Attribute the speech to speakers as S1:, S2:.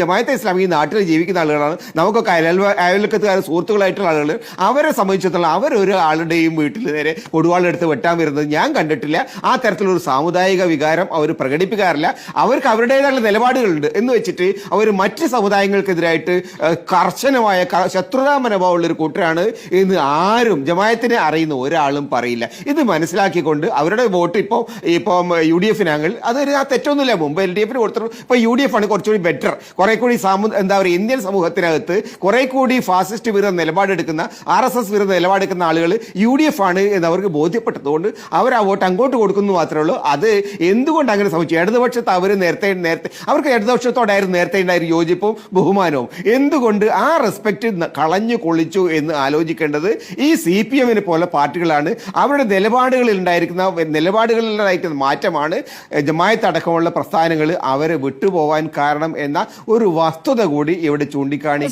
S1: ജമായത്തെ ഇസ്ലാമി ഈ നാട്ടിൽ ജീവിക്കുന്ന ആളുകളാണ്. നമുക്കൊക്കെ അയൽ അയൽക്കത്തുകാർ സുഹൃത്തുക്കളായിട്ടുള്ള ആളുകൾ അവരെ സംബന്ധിച്ചിടത്തോളം അവരൊരു ആളുടെയും വീട്ടിൽ നേരെ കൊടുവാളെടുത്ത് വെട്ടാൻ വരുന്നത് ഞാൻ കണ്ടിട്ടില്ല. ആ തരത്തിലൊരു സാമുദായിക വികാരം അവർ പ്രകടിപ്പിക്കാറില്ല. അവർക്ക് അവരുടേതായ നിലപാടുകളുണ്ട്. എന്ന് വെച്ചിട്ട് അവർ മറ്റ് സമുദായങ്ങൾക്കെതിരായിട്ട് കർശനമായ ശത്രുതാ മനോഭാവമുള്ള ഒരു കൂട്ടരാണ് എന്ന് ആരും ജമായത്തിനെ അറിയുന്ന ഒരാളും പറയില്ല. ഇത് മനസ്സിലാക്കിക്കൊണ്ട് അവരുടെ വോട്ട് ഇപ്പോൾ ഇപ്പം യു ഡി എഫിനാങ്ങൾ അതൊരു ആ തെറ്റൊന്നുമില്ല. മുമ്പ് എൽ ഡി എഫിന് കൊടുത്തിട്ട് ഇപ്പോൾ യു ഡി എഫ് ആണ് കുറച്ചുകൂടി ബെറ്റർ കുറെ കൂടി സാമു എന്താ പറയുക ഇന്ത്യൻ സമൂഹത്തിനകത്ത് കുറെ കൂടി ഫാസിസ്റ്റ് വിരുദ്ധ നിലപാടെടുക്കുന്ന ആർ എസ് എസ് വിരുദ്ധ നിലപാടെടുക്കുന്ന ആളുകൾ യു ഡി എഫ് ആണ് എന്ന് അവർക്ക് ബോധ്യപ്പെട്ടതുകൊണ്ട് അവർ ആ വോട്ട് അങ്ങോട്ട് കൊടുക്കുന്നു മാത്രമേ ഉള്ളൂ. അത് എന്തുകൊണ്ട് അങ്ങനെ സംഭവിച്ചു? ഇടതുപക്ഷത്ത് അവർ നേരത്തെ നേരത്തെ അവർക്ക് ഇടതുപക്ഷത്തോടായിരുന്നു നേരത്തെ ഉണ്ടായിരുന്ന യോജിപ്പും ബഹുമാനവും. എന്തുകൊണ്ട് ആ റെസ്പെക്റ്റ് കളഞ്ഞു കൊള്ളിച്ചു എന്ന് ആലോചിക്കേണ്ടത് ഈ സി പി എമ്മിനെ പോലെ പാർട്ടികളാണ്. അവരുടെ നിലപാടുകളിൽ ഉണ്ടായിരിക്കുന്ന നിലപാടുകളിലായിരിക്കുന്ന മാറ്റമാണ് ജമായത്ത് അടക്കമുള്ള പ്രസ്ഥാനങ്ങൾ അവരെ വിട്ടുപോകാൻ കാരണം എന്ന ഒരു വസ്തുത കൂടി ഇവിടെ ചൂണ്ടിക്കാണിച്ചു